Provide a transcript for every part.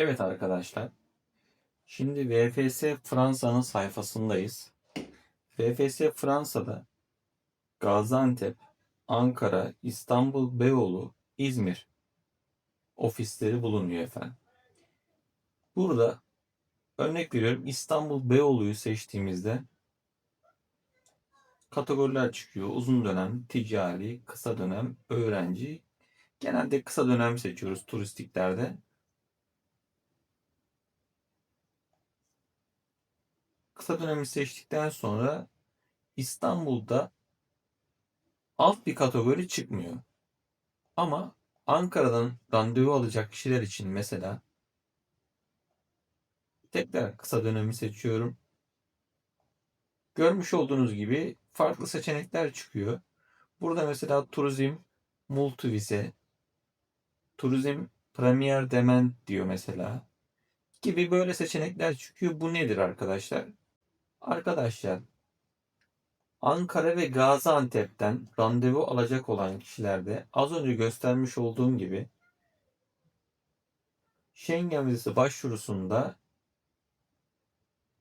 Evet arkadaşlar. Şimdi VFS Fransa'nın sayfasındayız. VFS Fransa'da Gaziantep, Ankara, İstanbul, Beyoğlu, İzmir ofisleri bulunuyor efendim. Burada örnek veriyorum İstanbul Beyoğlu'yu seçtiğimizde kategoriler çıkıyor. Uzun dönem, ticari, kısa dönem, öğrenci. Genelde kısa dönem seçiyoruz turistiklerde. Kısa dönemi seçtikten sonra İstanbul'da alt bir kategori çıkmıyor. Ama Ankara'dan randevu alacak kişiler için mesela tekrar kısa dönemi seçiyorum. Görmüş olduğunuz gibi farklı seçenekler çıkıyor. Burada mesela turizm multivize, turizm premier dement diyor mesela gibi böyle seçenekler çıkıyor. Bu nedir arkadaşlar? Arkadaşlar Ankara ve Gaziantep'ten randevu alacak olan kişilerde az önce göstermiş olduğum gibi Schengen vizesi başvurusunda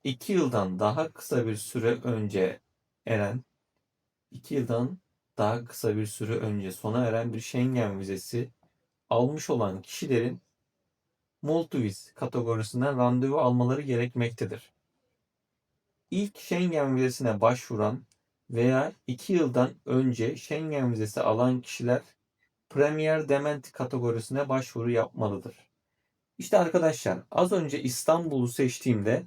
2 yıldan daha kısa bir süre önce eren 2 yıldan daha kısa bir süre önce sona eren bir Schengen vizesi almış olan kişilerin multiviz kategorisinden randevu almaları gerekmektedir. İlk Schengen vizesine başvuran veya 2 yıldan önce Schengen vizesi alan kişiler Premier Dement kategorisine başvuru yapmalıdır. İşte arkadaşlar az önce İstanbul'u seçtiğimde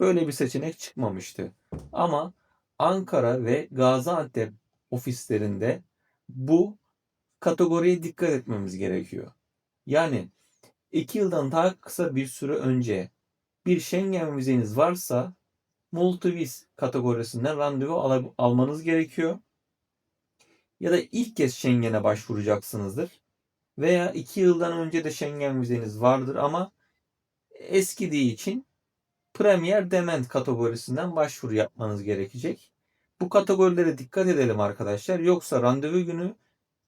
böyle bir seçenek çıkmamıştı. Ama Ankara ve Gaziantep ofislerinde bu kategoriye dikkat etmemiz gerekiyor. Yani 2 yıldan daha kısa bir süre önce bir Schengen vizeniz varsa multiviz kategorisinden randevu al almanız gerekiyor. Ya da ilk kez Schengen'e başvuracaksınızdır. Veya 2 yıldan önce de Schengen vizeniz vardır ama eskidiği için Premier Dement kategorisinden başvuru yapmanız gerekecek. Bu kategorilere dikkat edelim arkadaşlar. Yoksa randevu günü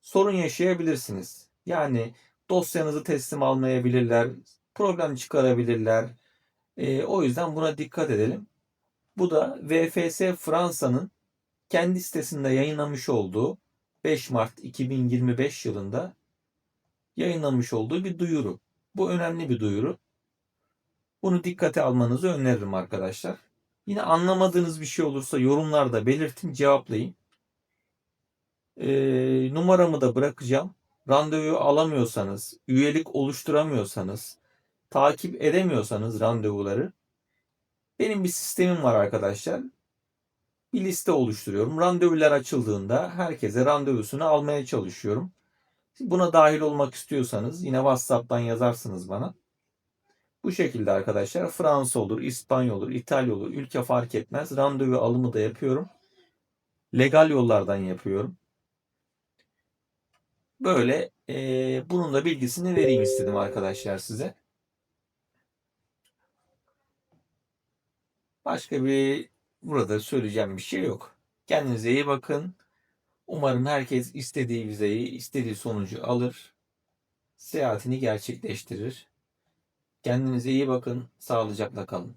sorun yaşayabilirsiniz. Yani dosyanızı teslim almayabilirler, problem çıkarabilirler. E, o yüzden buna dikkat edelim. Bu da VFS Fransa'nın kendi sitesinde yayınlamış olduğu 5 Mart 2025 yılında yayınlamış olduğu bir duyuru. Bu önemli bir duyuru. Bunu dikkate almanızı öneririm arkadaşlar. Yine anlamadığınız bir şey olursa yorumlarda belirtin cevaplayayım. Ee, numaramı da bırakacağım. Randevu alamıyorsanız, üyelik oluşturamıyorsanız, takip edemiyorsanız randevuları benim bir sistemim var arkadaşlar. Bir liste oluşturuyorum. Randevular açıldığında herkese randevusunu almaya çalışıyorum. Buna dahil olmak istiyorsanız yine WhatsApp'tan yazarsınız bana. Bu şekilde arkadaşlar Fransa olur, İspanya olur, İtalya olur, ülke fark etmez. Randevu alımı da yapıyorum. Legal yollardan yapıyorum. Böyle e, bunun da bilgisini vereyim istedim arkadaşlar size. Başka bir burada söyleyeceğim bir şey yok. Kendinize iyi bakın. Umarım herkes istediği vizeyi, istediği sonucu alır. Seyahatini gerçekleştirir. Kendinize iyi bakın. Sağlıcakla kalın.